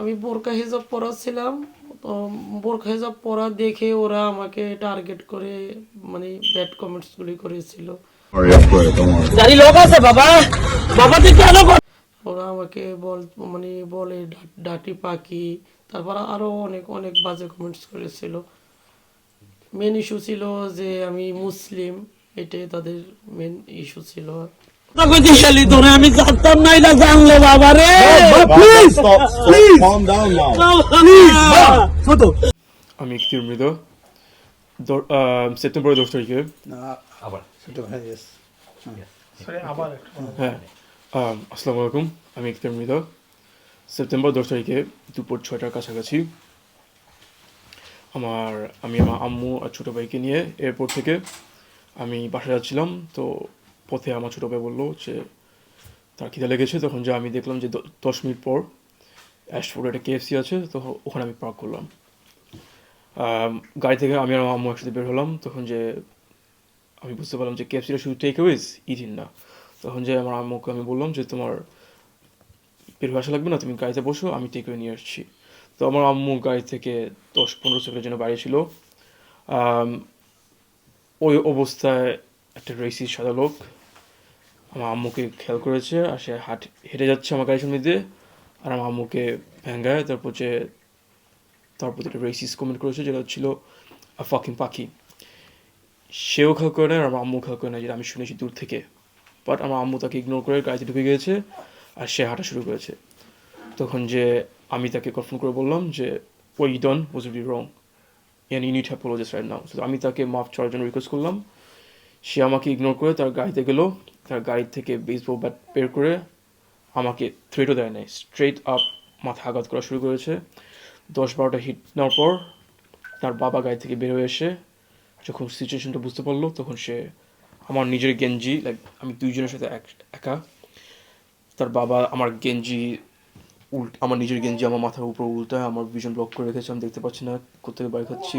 আমি বোরকা হিজাব পরা ছিলাম তো বোরকা হিজাব পরা দেখে ওরা আমাকে টার্গেট করে মানে ব্যাড কমেন্টসগুলি করেছিল। বাবা। বাবা ওরা আমাকে বল মানে বলে ডাটি পাখি। তারপর আরও অনেক অনেক বাজে কমেন্টস করেছিল। মেন ইস্যু ছিল যে আমি মুসলিম এটাই তাদের মেন ইস্যু ছিল। আমি জানতাম না এটা জানলে বাবা রে আমি ইকতির মৃত। সেপ্টেম্বরের দশ তারিখে। হ্যাঁ আহ, আসসালামু আলাইকুম। আমি ইকতির মৃত। সেপ্টেম্বর দশ তারিখে দুপুর ছয়টার কাছাকাছি। আমার আমি আমার আম্মু আর ছোটো ভাইকে নিয়ে এয়ারপোর্ট থেকে আমি বাসা যাচ্ছিলাম। তো পথে আমার ছোটো ভাই বলল যে, তার খিদে লেগেছে। তখন যে আমি দেখলাম যে দশ মিনিট পর অ্যাশফোর্ডে একটা কেএফসি আছে, তো ওখানে আমি পার্ক করলাম। গাড়ি থেকে আমি আর আমার আম্মু একসাথে বের হলাম। তখন যে আমি বুঝতে পারলাম যে কেএফসিটা শুধু টেক অ্যাওয়েজ ইটিন না। তখন যে আমার আম্মুকে আমি বললাম যে, তোমার বের হয়ে লাগবে না, তুমি গাড়িতে বসো, আমি টেক করে নিয়ে আসছি। তো আমার আম্মু গাড়ি থেকে দশ পনেরো সেকেন্ডের জন্য বাইরে ছিল। ওই অবস্থায় একটা রেসি সাদা লোক আমার আম্মুকে খেয়াল করেছে আর সে হাট, হেঁটে যাচ্ছে আমার গাড়ির সামনে দিয়ে আর আমার আম্মুকে ভেঙ্গায় তারপর যে তার প্রতি একটা রেসিস কমেন্ট করেছে, যেটা ছিল ফাকিং পাখি। সেও খেয়াল করে না আর আমার আম্মু খেয়াল করে না যেটা আমি শুনেছি দূর থেকে। বাট আমার আম্মু তাকে ইগনোর করে গাড়িতে ঢুকে গিয়েছে আর সে হাঁটা শুরু করেছে। তখন যে আমি তাকে কনফার্ম করে বললাম যে ওই don was be wrong and unit apologies right now আমি তাকে মাফ চাওয়ার জন্য রিকোয়েস্ট করলাম। সে আমাকে ইগনোর করে তার গাড়িতে গেল তার গাড়ি থেকে বেসবল ব্যাট বের করে আমাকে থ্রেটও দেয় নাই। স্ট্রেট আপ মাথা আঘাত করা শুরু করেছে। দশ বারোটা হিট নেওয়ার পর তার বাবা গাড়ি থেকে বের হয়ে এসে যখন সিচুয়েশনটা বুঝতে পারল, তখন সে আমার নিজের গেঞ্জি লাইক আমি দুইজনের সাথে এক তার বাবা আমার গেঞ্জি উল্ট, আমার নিজের গেঞ্জি আমার মাথার উপর উল্টায় আমার ভিজন ব্লক করে রেখেছে। আমি দেখতে পাচ্ছি না কোথেকে বাড়ি খাচ্ছি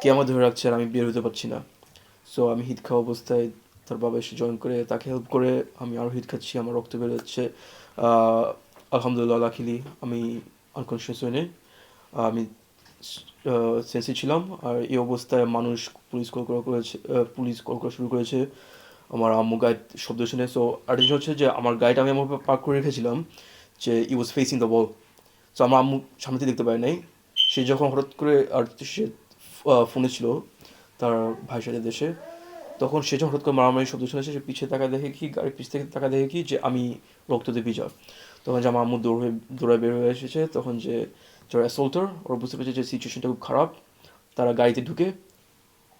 কে আমার ধরে রাখছে আর আমি বের হতে পারছি না। সো আমি হিট খাওয়া অবস্থায় তার বাবা এসে জয়েন করে তাকে হেল্প করে আমি আরও হিট খাচ্ছি আমার রক্ত বের হচ্ছে। আহ, আলহামদুলিল্লাহ লাকিলি আমি আনকনসিয়াস হয়ে আমি সেন্সি ছিলাম। আর এই অবস্থায় মানুষ পুলিশ কল করা করেছে পুলিশ কল করা শুরু করেছে। আমার আম্মু গাইড শব্দ শুনে সো আর হচ্ছে যে আমার গাড়িটা আমি আমার পার্ক করে রেখেছিলাম যে he was facing the ball so আমার আম্মু সামনে দেখতে পায় নাই। সে যখন হঠাৎ করে আর সে ফোনে ছিল তার ভাইয়ের সাথে দেশে। তখন সে যখন হঠাৎ করে মারামারি শব্দ শুনেছে সে পিছিয়ে তাকা দেখে কি, গাড়ির পিছ থেকে তাকা দেখে কি যে আমি রক্ত রক্ততে ভিজা তখন যে আম্মু দৌড়ে দৌড়ায় বের হয়ে এসেছে, তখন যে যারা অ্যাসল্টার ওরা বুঝতে পেরেছে যে সিচুয়েশনটা খুব খারাপ। তারা গাড়িতে ঢুকে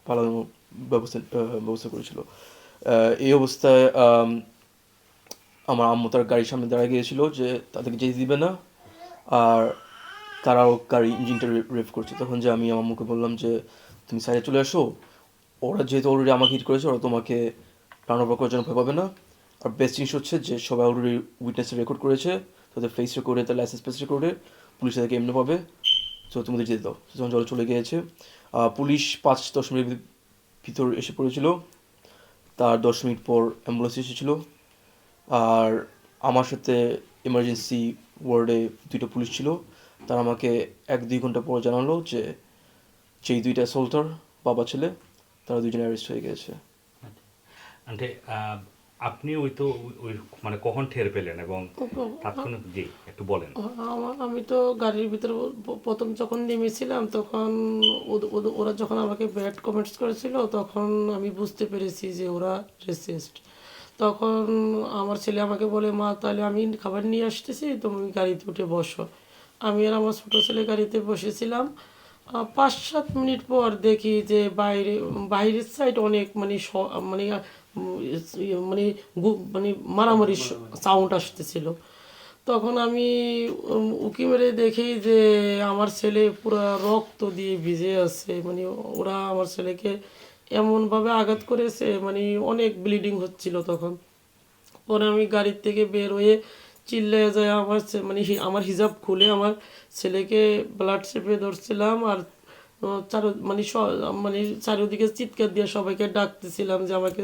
পালানোর ব্যবস্থা ব্যবস্থা করেছিল। এই অবস্থায় আমার আম্মু তার গাড়ির সামনে দাঁড়িয়ে গিয়েছিল যে তাদেরকে যেতে দিবে না। আর তারাও গাড়ি ইঞ্জিনটা রেভ করছে। তখন যে আমি আমার আম্মুকে বললাম যে, তুমি সাইডে চলে আসো ওরা যেহেতু অলরেডি আমাকে হিট করেছে, ওরা তোমাকে রান্না করার জন্য ভয় পাবে না। আর বেস্ট জিনিস হচ্ছে যে, সবাই অলরেডি উইটনেসে রেকর্ড করেছে, তাদের ফেস রেকর্ডে তার লাইসেন্স ফেস রেকর্ডে পুলিশ তাদেরকে এমনি পাবে। তো তোমাদের যেতে দাও। যখন জল চলে গিয়েছে পুলিশ পাঁচ দশ মিনিট ভিতর এসে পড়েছিল। তার দশ মিনিট পর অ্যাম্বুলেন্স এসেছিল। আর আমার সাথে এমার্জেন্সি ওয়ার্ডে দুইটা পুলিশ ছিল। তারা আমাকে এক দুই ঘণ্টা পর জানালো যে, যেই দুইটা সোল্টার বাবা ছেলে তারা দুজনে অ্যারেস্ট হয়ে গেছে। আহ, আপনি ওই তো ওই- মানে কখন ঠের পেলেন এবং তাৎক্ষণিক জি একটু বলেন। আমার আমি তো গাড়ির ভিতরে প্রথম যখন নেমেছিলাম তখন ওদ- ওদ- ওরা যখন আমাকে ব্যাড কমেন্টস করেছিল তখন আমি বুঝতে পেরেছি যে ওরা রেসিস্ট তখন আমার ছেলে আমাকে বলে মা তাহলে আমি খাবার নিয়ে আসতেছি তুমি গাড়িতে উঠে বসো। আমি আর আমার ছোটো ছেলে গাড়িতে বসেছিলাম পাঁচ সাত মিনিট পর দেখি যে বাইরে বাইরের সাইড অনেক মানে মানে ইয়ে, মানে মানে মারামারি সাউন্ড আসতেছিল। তখন আমি উকি মেরে দেখি যে আমার ছেলে পুরো রক্ত দিয়ে ভিজে আছে। মানে ওরা আমার ছেলেকে এমনভাবে আঘাত করেছে মানে অনেক ব্লিডিং হচ্ছিল তখন। পরে আমি গাড়ির থেকে বের হয়ে চিল্লে যায় আমার মানে আমার হিজাব খুলে আমার ছেলেকে ব্লাড চেপে ধরছিলাম আর চারো মানে মানে চারিদিকে চিৎকার দিয়ে সবাইকে ডাকতেছিলাম যে আমাকে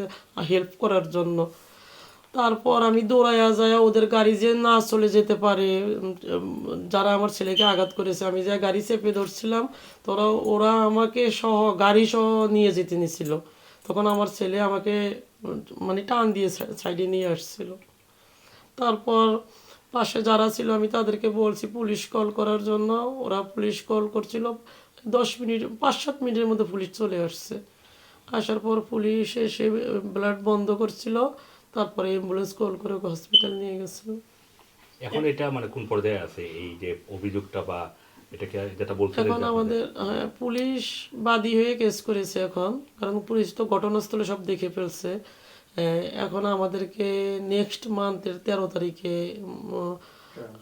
হেল্প করার জন্য। তারপর আমি দৌড়াইয়া যায় ওদের গাড়ি যে না চলে যেতে পারে যারা আমার ছেলেকে আঘাত করেছে, আমি যে গাড়ি চেপে ধরছিলাম, তোরা, ওরা আমাকে সহ, গাড়ি সহ নিয়ে যেতে নিছিল। তখন আমার ছেলে আমাকে মানে টান দিয়ে সাইডে নিয়ে আসছিল। তারপর পাশে যারা ছিল আমি তাদেরকে বলছি পুলিশ কল করার জন্য। ওরা পুলিশ কল করছিল। দশ মিনিট পাঁচ সাত মিনিটের মধ্যে পুলিশ চলে আসছে। আসার পর পুলিশ এসে ব্লাড বন্ধ করছিল। তারপরে অ্যাম্বুলেন্স কল করে হসপিটাল নিয়ে গেছিল এখন এটা মানে কোন পর্যায়ে আছে? এই যে অভিযোগটা বা এটাকে যেটা বলছিলেন এখন আমাদের হ্যাঁ, পুলিশ বাদী হয়ে কেস করেছে এখন। কারণ পুলিশ তো ঘটনাস্থলে সব দেখে ফেলছে। এখন আমাদেরকে নেক্সট মান্থের তেরো তারিখে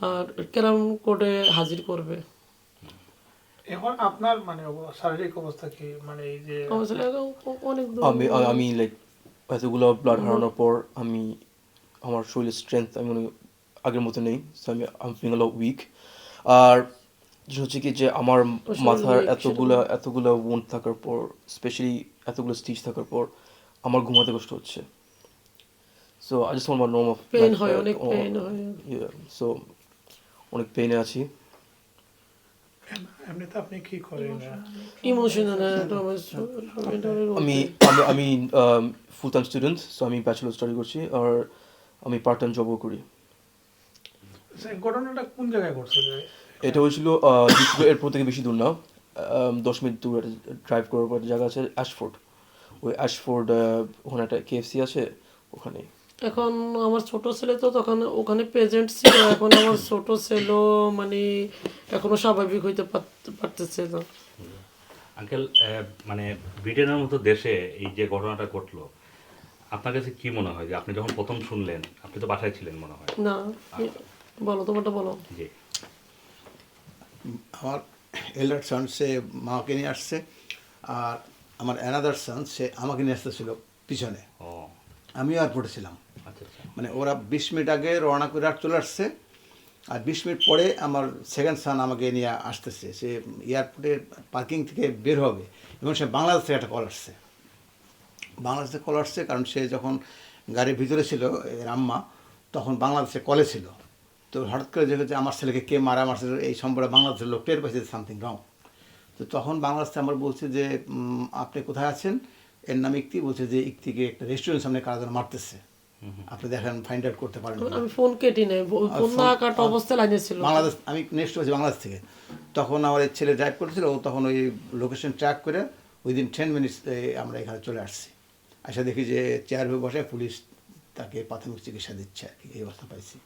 আর ক্যারাম কোর্টে হাজির করবে। এখন আপনার মানে শারীরিক অবস্থা কি? মানে এই যে অনেক আমি আমি লাইক এতগুলো ব্লাড হারানোর পর আমি আমার শরীরের স্ট্রেংথ আমি আগের মতো নেই সো আমি ফিলিং উইক আর হচ্ছে কি যে আমার মাথার এতগুলো এতগুলো wound থাকার পর স্পেশালি এতগুলো স্টিচ থাকার পর আমার ঘুমাতে কষ্ট হচ্ছে। So I just want my normal pain হয় অনেক পেন হয় সো অনেক পেইনে আছি। এমনিতে আপনি কি করেন? ইমোশনাল আমি আমি আমি ফুল টাইম স্টুডেন্ট সো আমি ব্যাচেলর স্টাডি করছি আর আমি পার্ট টাইম জবও করি। আচ্ছা, ঘটনাটা কোন জায়গায় ঘটছে? এটা হয়েছিল এয়ারপোর্ট থেকে বেশি দূর না দশ মিনিট দূর ড্রাইভ করার পর জায়গা আছে অ্যাশফোর্ড ওই অ্যাশফোর্ড ওখানে একটা কেএফসি আছে ওখানে। এখন আমার ছোট ছেলে তো তখন ওখানে প্রেজেন্ট ছিল এখন আমার ছোট ছেলেও মানে এখনও স্বাভাবিক হইতে পারতে- পারতেছে না। আঙ্কেল মানে ব্রিটেনের মতো দেশে এই যে ঘটনাটা ঘটলো আপনার কাছে কি মনে হয়? যে আপনি যখন প্রথম শুনলেন আপনি তো বাসায় ছিলেন মনে হয়। না বলো তোমারটা বলো। জি। আমার এল্ডার সন সে মাকে নিয়ে আসছে আর আমার অ্যানাদার সন সে আমাকে নিয়ে আসতেছিল পিছনে। ও। আমিও এয়ারপোর্টে ছিলাম। আচ্ছা আচ্ছা মানে ওরা বিশ মিনিট আগে রওনা করে আর চলে আসছে। আর বিশ মিনিট পরে আমার সেকেন্ড সান আমাকে নিয়ে আসতেছে। সে এয়ারপোর্টের পার্কিং থেকে বের হবে এবং সে বাংলাদেশ থেকে একটা কল আসছে। বাংলাদেশ কল আসছে কারণ সে যখন গাড়ির ভিতরে ছিল, এর আম্মা, তখন বাংলাদেশে কলে ছিল। তো হঠাৎ করে দেখে যে আমার ছেলেকে কে মারা আমার ছেলে এই সম্পর্কে বাংলাদেশের লোক টের পাইছে সামথিং রং তো তখন বাংলাদেশে আমার বলছে যে আপনি কোথায় আছেন? এর নাম ইকতি বলছে যে, ইকতিকে একটা রেস্টুরেন্ট সামনে কারা মারতেছে। আপনি দেখেন ফাইন্ড আউট করতে পারেন আমি ফোন কেটি নাই ফোন না কাটা অবস্থায় লাইনে ছিল। বাংলাদেশ আমি নেক্সট হয়েছি বাংলাদেশ থেকে। তখন আমার ছেলে ড্রাইভ করেছিল ও তখন ওই লোকেশন ট্র্যাক করে উইদিন টেন মিনিটস আমরা এখানে চলে আসছি। আসা দেখি যে চেয়ার হয়ে বসে পুলিশ তাকে প্রাথমিক চিকিৎসা দিচ্ছে আর কি এই অবস্থা পাইছি।